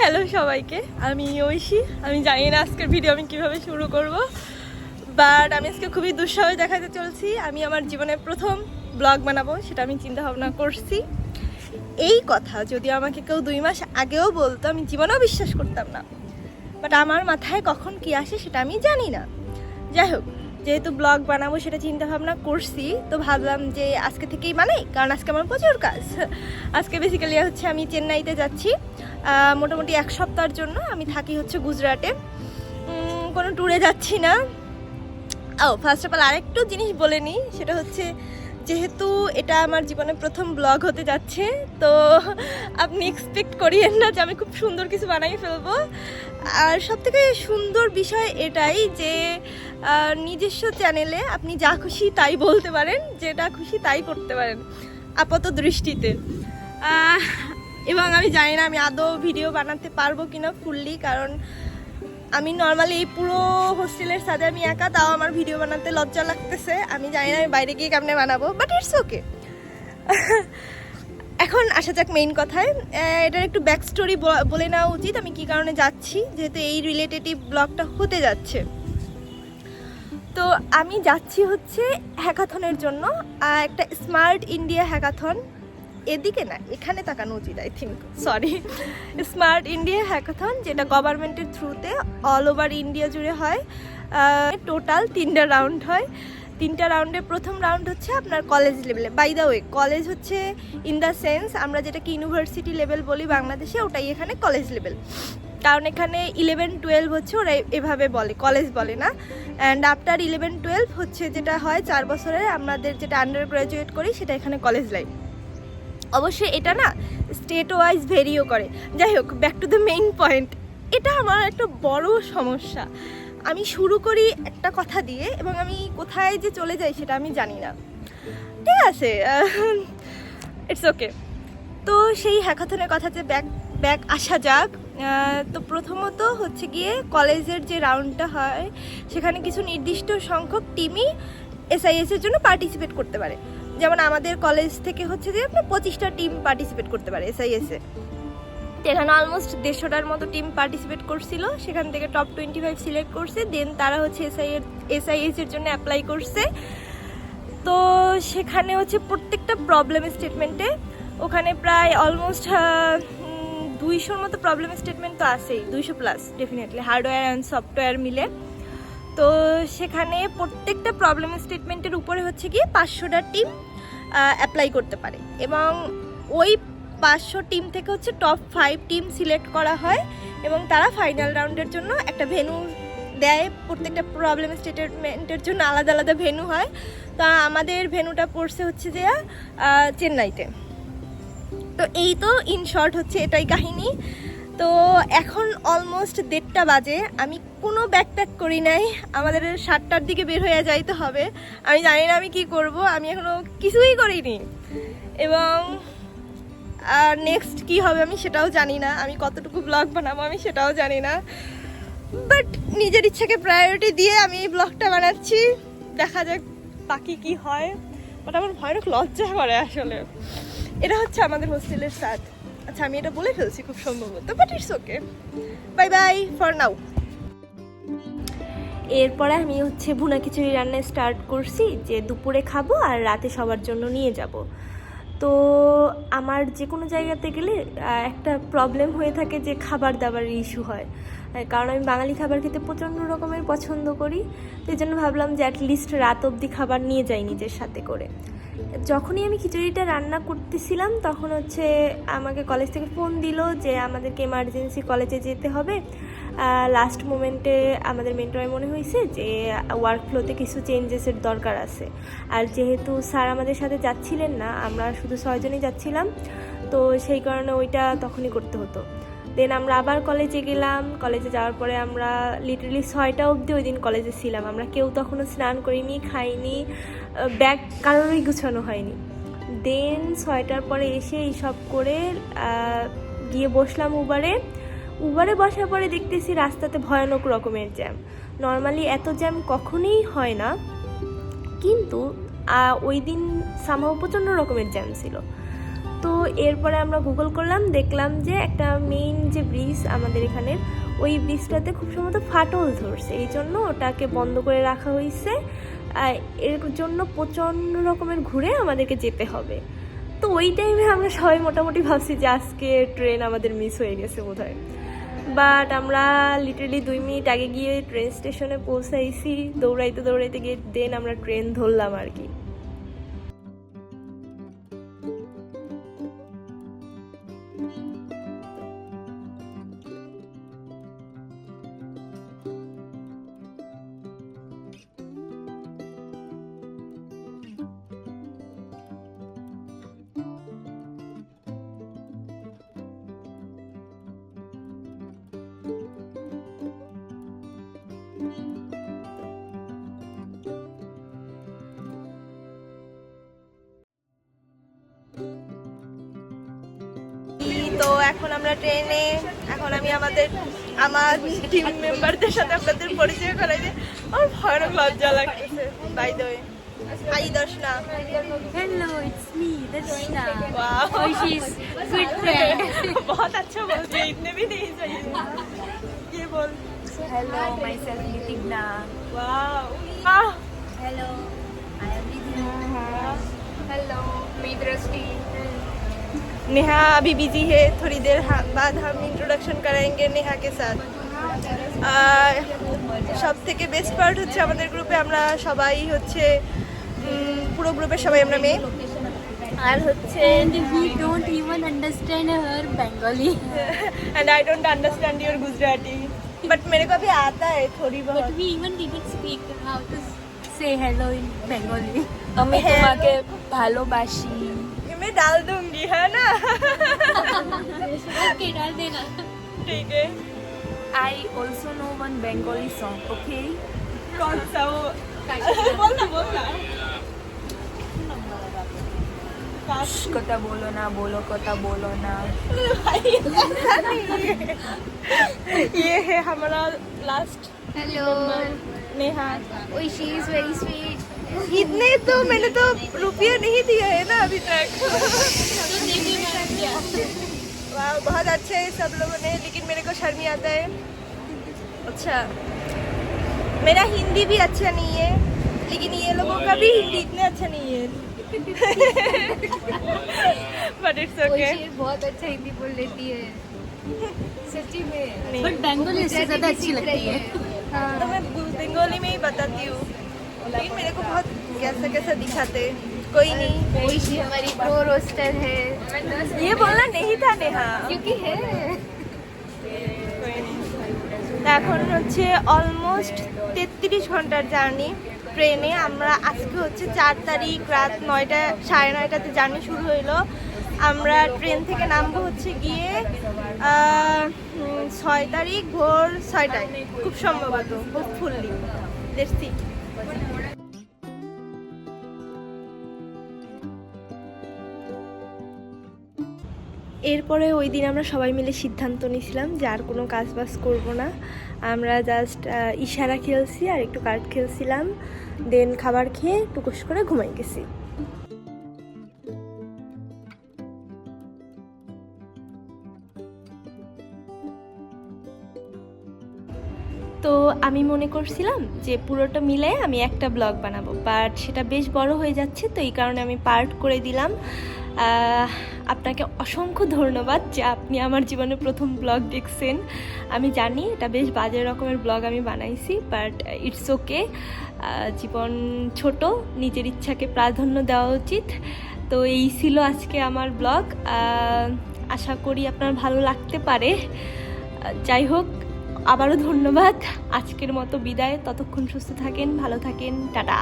Hello সবাইকে। আমি ঐশী। আমি জানি না আজকের ভিডিও আমি কীভাবে শুরু করব বাট আমি আজকে খুবই দুঃসাহস দেখাতে চলছি। আমি আমার জীবনের প্রথম ব্লগ বানাবো, সেটা আমি চিন্তা ভাবনা করছি। এই কথা যদি আমাকে কেউ দুই মাস আগেও বলতো, আমি জীবনেও বিশ্বাস করতাম না। বাট আমার মাথায় কখন কি আসে সেটা আমি জানি না। যাই হোক যেহেতু ব্লগ বানাবো, সেটা চিন্তা ভাবনা করছি। তো ভাবলাম যে আজকে থেকেই মানে কারণ আজকে আমার প্রচুর কাজ। আজকে বেসিক্যালি হচ্ছে আমি চেন্নাইতে যাচ্ছি। মোটামুটি এক সপ্তাহের জন্য আমি থাকি হচ্ছে গুজরাটে। কোনো ট্যুরে যাচ্ছি না। ও ফার্স্ট অফ অল আরেকটু জিনিস বলে নিই, সেটা হচ্ছে যেহেতু এটা আমার জীবনে প্রথম ব্লগ হতে যাচ্ছে, তো আপনি এক্সপেক্ট করিয়েন না যে আমি খুব সুন্দর কিছু বানাই ফেলব। আর সব থেকে সুন্দর বিষয় এটাই যে নিজস্ব চ্যানেলে আপনি যা খুশি তাই বলতে পারেন, যেটা খুশি তাই করতে পারেন, আপাত দৃষ্টিতে। এবং আমি জানি না আমি আদৌ ভিডিও বানাতে পারব কিনা ফুললি কারণ আমি নর্মালি এই পুরো হোস্টেলের সাথে আমি একা, তাও আমার ভিডিও বানাতে লজ্জা লাগতেছে। আমি জানি না আমি বাইরে গিয়ে কেমনে বানাবো বাট ইটস ওকে এখন আসা যাক মেইন কথায়। এটার একটু ব্যাক স্টোরি বলে নেওয়া উচিত। আমি কি কারণে যাচ্ছি? যেহেতু এই রিলেটেটিভ ব্লগটা হতে যাচ্ছে। তো আমি যাচ্ছি হচ্ছে হ্যাকাথনের জন্য একটা স্মার্ট ইন্ডিয়া হ্যাকাথন এদিকে না, এখানে তাকানো উচিত I think sorry smart India hackathon যেটা গভর্নমেন্টের থ্রুতে অল ওভার ইন্ডিয়া জুড়ে হয়। টোটাল তিনটা রাউন্ড হয়। তিনটা রাউন্ডের প্রথম রাউন্ড হচ্ছে আপনার কলেজ লেভেলে বাই দ্য ওয়ে কলেজ হচ্ছে ইন দ্য সেন্স আমরা যেটাকে ইউনিভার্সিটি লেভেল বলি বাংলাদেশে, ওটাই এখানে কলেজ লেভেল কারণ এখানে ইলেভেন টুয়েলভ হচ্ছে ওরা এভাবে বলে কলেজ বলে না। অ্যান্ড আফটার ইলেভেন টুয়েলভ হচ্ছে যেটা হয়, চার বছরের আমাদের যেটা আন্ডার গ্রাজুয়েট করি, সেটা এখানে কলেজ লাইফ অবশ্যই এটা না স্টেট ওয়াইজ ভেরিও করে। যাই হোক back to the main point এটা আমার একটা বড় সমস্যা। আমি শুরু করি একটা কথা দিয়ে এবং আমি কোথায় যে চলে যাই সেটা আমি জানি না। ঠিক আছে ইটস ওকে তো সেই হ্যাকাথনের কথাতে ব্যাক ব্যাক আসা যাক তো প্রথমত হচ্ছে গিয়ে কলেজের যে রাউন্ডটা হয়, সেখানে কিছু নির্দিষ্ট সংখ্যক টিমই এসআইএস এর জন্য পার্টিসিপেট করতে পারে। যেমন আমাদের কলেজ থেকে হচ্ছে যে আপনার পঁচিশটা টিম পার্টিসিপেট করতে পারে এসআইএস এখানে অলমোস্ট দেড়শোটার মতো টিম পার্টিসিপেট করছিল, সেখান থেকে টপ টোয়েন্টি ফাইভ সিলেক্ট করছে দেন তারা হচ্ছে এসআই এসআইএস এর জন্য অ্যাপ্লাই করছে। তো সেখানে হচ্ছে প্রত্যেকটা প্রবলেম স্টেটমেন্টে ওখানে প্রায় অলমোস্ট দুইশোর মতো প্রবলেম স্টেটমেন্ট তো আছেই, দুইশো plus definitely hardware and software মিলে। তো সেখানে প্রত্যেকটা প্রবলেম স্টেটমেন্টের উপরে হচ্ছে গিয়ে পাঁচশোটা টিম অ্যাপ্লাই করতে পারে। এবং ওই পাঁচশো টিম থেকে হচ্ছে টপ ফাইভ টিম সিলেক্ট করা হয় এবং তারা ফাইনাল রাউন্ডের জন্য একটা ভেনু দেয়। প্রত্যেকটা প্রবলেম স্টেটমেন্টের জন্য আলাদা আলাদা ভেনু হয়। তা আমাদের ভেনুটা পড়ছে হচ্ছে যে চেন্নাইতে। তো এই তো ইন শর্ট হচ্ছে এটাই কাহিনী। তো এখন অলমোস্ট দেড়টা বাজে। আমি কোনো ব্যাকপ্যাক করি নাই। আমাদের সাতটার দিকে বের হয়ে যাইতে হবে। আমি জানি না আমি কি করব। আমি এখনও কিছুই করিনি। এবং, আর নেক্সট কি হবে আমি সেটাও জানি না। আমি কতটুকু ব্লগ বানাবো আমি সেটাও জানি না। বাট নিজের ইচ্ছাকে প্রায়োরিটি দিয়ে আমি এই ব্লগটা বানাচ্ছি। দেখা যাক বাকি কি হয়। বাট আমার ভয়ানক লজ্জা করে আসলে। এটা হচ্ছে আমাদের হোস্টেলের স্যাট আচ্ছা আমি এটা বলে ফেলছি খুব সম্ভবত but it's okay bye bye for now এরপরে আমি হচ্ছে ভুনা খিচুড়ি রান্না স্টার্ট করছি যে দুপুরে খাব আর রাতে সবার জন্য নিয়ে যাব। তো আমার যে কোনো জায়গাতে গেলে একটা প্রবলেম হয়ে থাকে যে খাবার দাবারের ইস্যু হয়। কারণ আমি বাঙালি খাবার খেতে প্রচণ্ড রকমের পছন্দ করি। তো এই জন্য ভাবলাম যে অ্যাটলিস্ট রাত অবধি খাবার নিয়ে যাই নিজের সাথে করে। যখনই আমি খিচুড়িটা রান্না করতেছিলাম, তখন হচ্ছে আমাকে কলেজ থেকে ফোন দিল যে আমাদেরকে এমার্জেন্সি কলেজে যেতে হবে। লাস্ট মোমেন্টে আমাদের মেন্টরে মনে হয়েছে যে ওয়ার্ক ফ্লোতে কিছু চেঞ্জেসের দরকার আছে। আর যেহেতু স্যার আমাদের সাথে যাচ্ছিলেন না, আমরা শুধু ছয়জনই যাচ্ছিলাম, তো সেই কারণে ওইটা তখনই করতে হতো। দেন আমরা আবার কলেজে গেলাম। কলেজে যাওয়ার পরে আমরা লিটারালি ছয়টা অবধি ওই দিন কলেজে ছিলাম। আমরা কেউ তখনও স্নান করিনি, খাইনি ব্যাগ কারোরই গুছানো হয়নি। দেন ছয়টার পরে এসে এইসব করে গিয়ে বসলাম উবারে উবারে বসার পরে দেখতেছি রাস্তাতে ভয়ানক রকমের জ্যাম নর্মালি এত জ্যাম কখনোই হয় না। কিন্তু ওই দিন সামাও প্রচণ্ড রকমের জ্যাম ছিল। তো এরপরে আমরা গুগল করলাম, দেখলাম যে একটা মেইন যে ব্রিজ আমাদের এখানের ওই ব্রিজটাতে খুব সম্ভবত ফাটল ধরছে। এই জন্য ওটাকে বন্ধ করে রাখা হয়েছে। এর জন্য প্রচণ্ড রকমের ঘুরে আমাদেরকে যেতে হবে। তো ওই টাইমে আমরা সবাই মোটামুটি ভাবছি যে আজকে ট্রেন আমাদের মিস হয়ে গেছে বোধহয়। বাট আমরা লিটারালি দুই মিনিট আগে গিয়ে ট্রেন স্টেশনে পৌঁছাইছি। দৌড়াইতে দৌড়াইতে গিয়ে দেন আমরা ট্রেন ধরলাম আর কি। এখন আমরা ট্রেনে এখন আমি আমাদের আমার টিম মেম্বারদের সাথে আপনাদের পরিচয় করাই দিই আমার ভয়ানক লজ্জা লাগতেছে by the way I Darshana Hello, it's me, Darshna. वाह Oh, she's good friend. बहुत अच्छा बोलते इतने भी नहीं चाहिए ये बोल Hello, myself Nitigna. वाह आह Hello, I am Vidya. Hello, me Drashti. Neha अभी बिजी है थोड़ी देर हा- बाद हम इंट्रोडक्शन कराएंगे नेहा के साथ আর সব থেকে বেস্ট পার্ট হচ্ছে আমাদের গ্রুপে আমরা সবাই হচ্ছে উম, পুরো গ্রুপের সবাই আমরা মেয়ে আর হচ্ছে And we don't even understand her Bengali. And I don't understand your Gujarati but मेरे को भी आता है थोड़ी But बहुत we even didn't speak how to say hello in Bengali. আমি তোমাকে ভালোবাসি ये मैं डाल दूंगी है ना Okay, डाल देना. ठीक है I also know one Bengali song, okay? कौन सा वो बोलना बोलना কথা বলো না বলো কথা বলো না ये है हमारा last hello Neha oh she is very sweet इतने तो मैंने तो रुपया नहीं दिया है ना अभी तक। वाह बहुत अच्छे है सब लोगों ने लेकिन मेरे को शर्मी आता है। अच्छा मेरा हिंदी भी अच्छा नहीं है लेकिन ये लोगों का भी हिंदी इतना अच्छा नहीं है। बट इट्स ओके बहुत अच्छा हिंदी बोल लेती है। सच्ची में। बट बेंगोली इससे ज़्यादा अच्छी लगती है। तो हाँ। मैं बंगाली में ही बताती हूँ। लेकिन मेरे को बहुत कैसा कैसा दिखाते कोई नहीं ओह शी हमारी प्रो रोस्टर है ये बोलना नहीं था नेहा क्योंकि है তা এখন হচ্ছে অলমোস্ট তেত্রিশ ঘন্টার জার্নি ট্রেনে আমরা আজকে হচ্ছে চার তারিখ রাত নয়টা সাড়ে নয়টাতে জার্নি শুরু হইলো আমরা ট্রেন থেকে নামবো হচ্ছে গিয়ে আহ, উম, ছয় তারিখ ভোর ছয়টায় খুব সম্ভবত হোপফুল্লি দেখছি এরপরে ওই দিন আমরা সবাই মিলে সিদ্ধান্ত নিয়েছিলাম যে আর কোনো কাজ বাজ করব না। আমরা জাস্ট ইশারা খেলছি আর একটু কার্ড খেলছিলাম। দেন খাবার খেয়ে টুকুস করে ঘুমাই গেছি। তো আমি মনে করছিলাম যে পুরোটা মিলে আমি একটা ব্লগ বানাবো বাট সেটা বেশ বড় হয়ে যাচ্ছে, তো এই কারণে আমি পার্ট করে দিলাম। আপনাকে অসংখ্য ধন্যবাদ যে আপনি আমার জীবনে প্রথম ব্লগ দেখছেন। আমি জানি এটা বেশ বাজে রকমের ব্লগ আমি বানাইছি বাট ইটস ওকে জীবন ছোট, নিজের ইচ্ছাকে প্রাধান্য দেওয়া উচিত। তো এই ছিল আজকে আমার ব্লগ। আশা করি আপনার ভালো লাগতে পারে। যাই হোক, আবারও ধন্যবাদ। আজকের মতো বিদায়। ততক্ষণ সুস্থ থাকেন, ভালো থাকেন। টাটা।